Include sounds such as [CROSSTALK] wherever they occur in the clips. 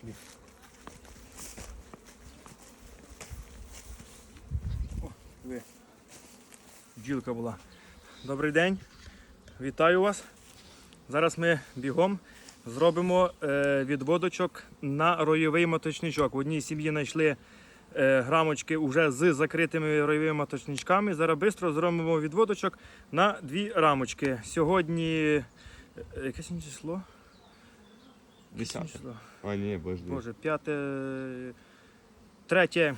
Пішли. О, ви. Бджілка була. Добрий день. Вітаю вас. Зараз ми бігом зробимо е, відводочок на ройовий моточничок. В одній сім'ї знайшли е, грамочки вже з закритими ройовими моточничками. Зараз швидко зробимо відводочок на дві рамочки. Сьогодні. е, Яке число? Число? А, ні, боже. Боже, 5, 3,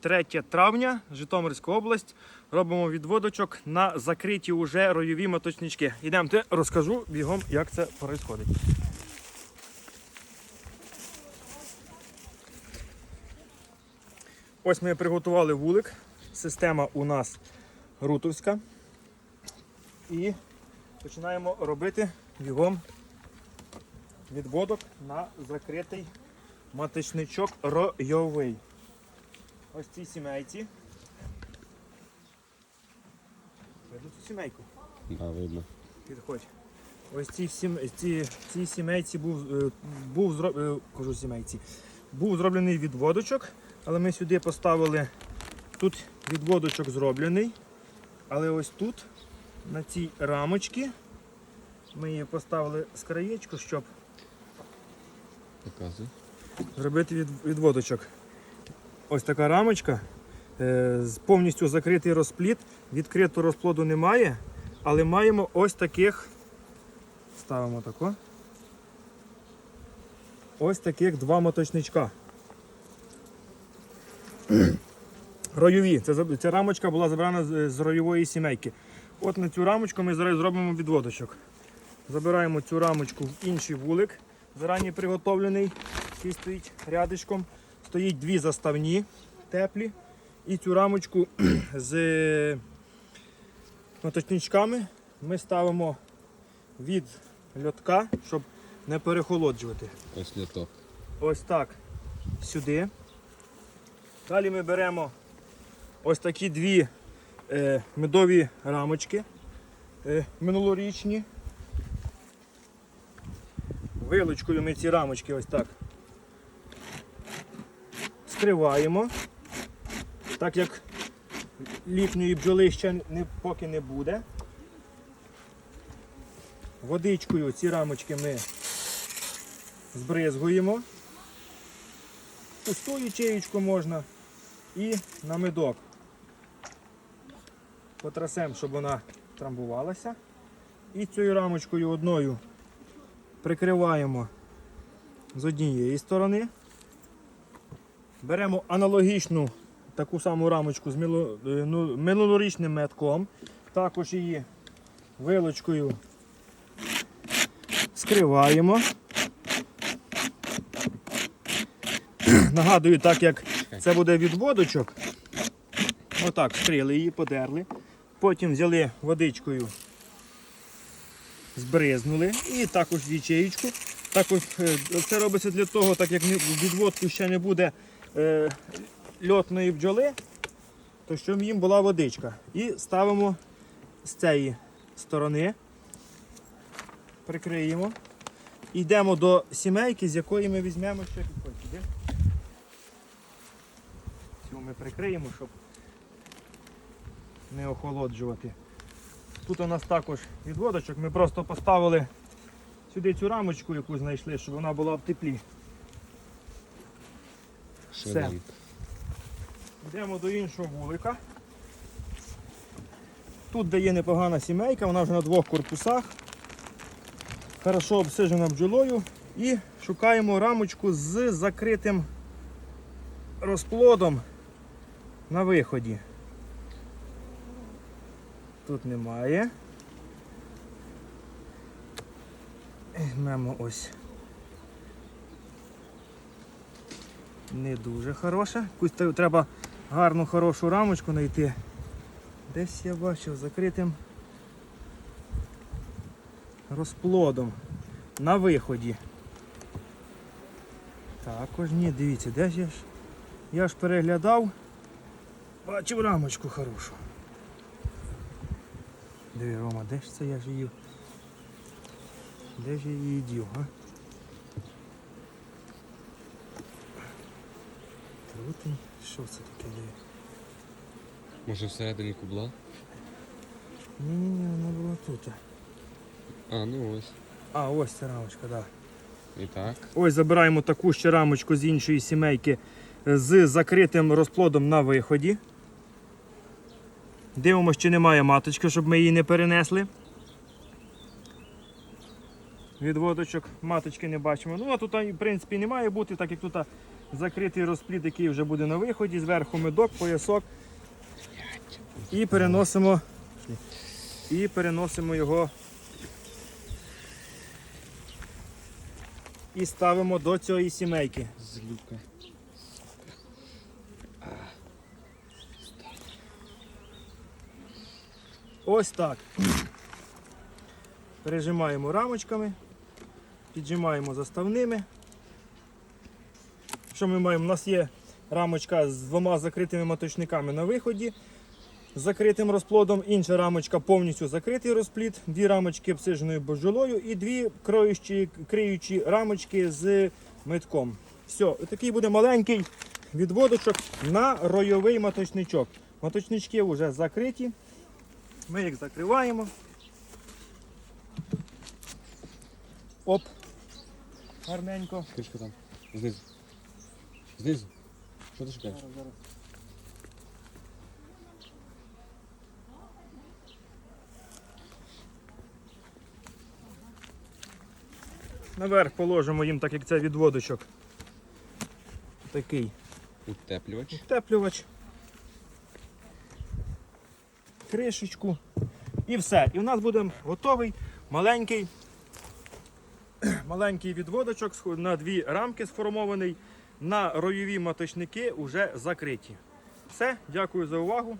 3 травня, Житомирська область. Робимо відводочок на закриті уже ройові моточнички. Йдемте, розкажу бігом, як це відбувається. Ось ми приготували вулик. Система у нас рутовська. І починаємо робити бігом відводок на закритий маточничок ройовий. Ось ці сімейці. Видно цю сімейку? Да, видно. Підходь. Ось ці, сім, ці, ці сімейці був, е, був, зро- е, кажу сімейці, був зроблений відводочок, але ми сюди поставили, тут відводочок зроблений, але ось тут, на цій рамочці, ми її поставили з краєчку, щоб Показуй. зробити від, відводочок. Ось така рамочка. Е, повністю закритий розпліт. Відкритого розплоду немає, але маємо ось таких. Ставимо тако. Ось таких два моточничка. Ройові. Це, ця рамочка була забрана з, з ройової сімейки. От на цю рамочку ми зараз зробимо відводочок. Забираємо цю рамочку в інший вулик, зарані приготовлений, який стоїть рядишком. Стоїть дві заставні теплі. І цю рамочку [CLEARS THROAT] з моточничками ми ставимо від льотка, щоб не перехолоджувати. Ось літок. Ось так сюди. Далі ми беремо ось такі дві е, медові рамочки е, минулорічні. Вилочкою ми ці рамочки ось так скриваємо, так як літньої бджоли ще не, поки не буде. Водичкою ці рамочки ми збризгуємо. Пусту ячеєчку можна і на медок. Потрасем, щоб вона трамбувалася. І цією рамочкою одною прикриваємо з однієї сторони. Беремо аналогічну таку саму рамочку з е, ну, минулорічним метком. Також її вилочкою скриваємо. [CLEARS THROAT] Нагадую, так як це буде відводочок. Отак, вскрили її, подерли. Потім взяли водичкою, збризнули і також в ячеєчку. Також е, це робиться для того, так як відводку ще не буде е, льотної бджоли, то щоб їм була водичка. І ставимо з цієї сторони, прикриємо. Йдемо до сімейки, з якої ми візьмемо ще підходь. Іди. Цю ми прикриємо, щоб не охолоджувати. Тут у нас також відводочок. Ми просто поставили сюди цю рамочку, яку знайшли, щоб вона була в теплі. Швиденько. Йдемо до іншого вулика. Тут де є непогана сімейка, вона вже на двох корпусах. Хорошо обсижена бджолою. І шукаємо рамочку з закритим розплодом на виході. Тут немає. Візьмемо ось. Не дуже хороша. Якусь треба гарну хорошу рамочку знайти. Десь я бачив закритим розплодом на виході. Також ні, дивіться, де ж я ж? Я ж переглядав, бачив рамочку хорошу. Диви, Рома, де ж це я ж? Де ж я її дів, а? Лютий. Що це таке є? Може всередині кубла? Ні, ні, ні, вона була тут. А, ну ось. А, ось ця рамочка, так. Да. І так. Ось забираємо таку ще рамочку з іншої сімейки з закритим розплодом на виході. Дивимося, чи немає маточки, щоб ми її не перенесли. Відводочок маточки не бачимо. Ну, а тут, в принципі, не має бути, так як тут закритий розплід, який вже буде на виході. Зверху медок, поясок. І переносимо, і переносимо його і ставимо до цієї сімейки. Злюка. Ось так. Пережимаємо рамочками, піджимаємо заставними. Що ми маємо? У нас є рамочка з двома закритими маточниками на виході, з закритим розплодом, інша рамочка повністю закритий розплід, дві рамочки обсиженою божолою і дві кроючі, криючі рамочки з метком. Все, такий буде маленький відводочок на ройовий маточничок. Маточнички вже закриті. Ми їх закриваємо. Оп. Гарненько. Кришка там. Знизу. Знизу. Що ти шукаєш? Наверх положимо їм, так як це відводочок. Такий Утеплювач. утеплювач. Кришечку. І все. І в нас буде готовий маленький, [CLEARS THROAT] маленький відводочок на дві рамки сформований. На ройові маточники вже закриті. Все, дякую за увагу.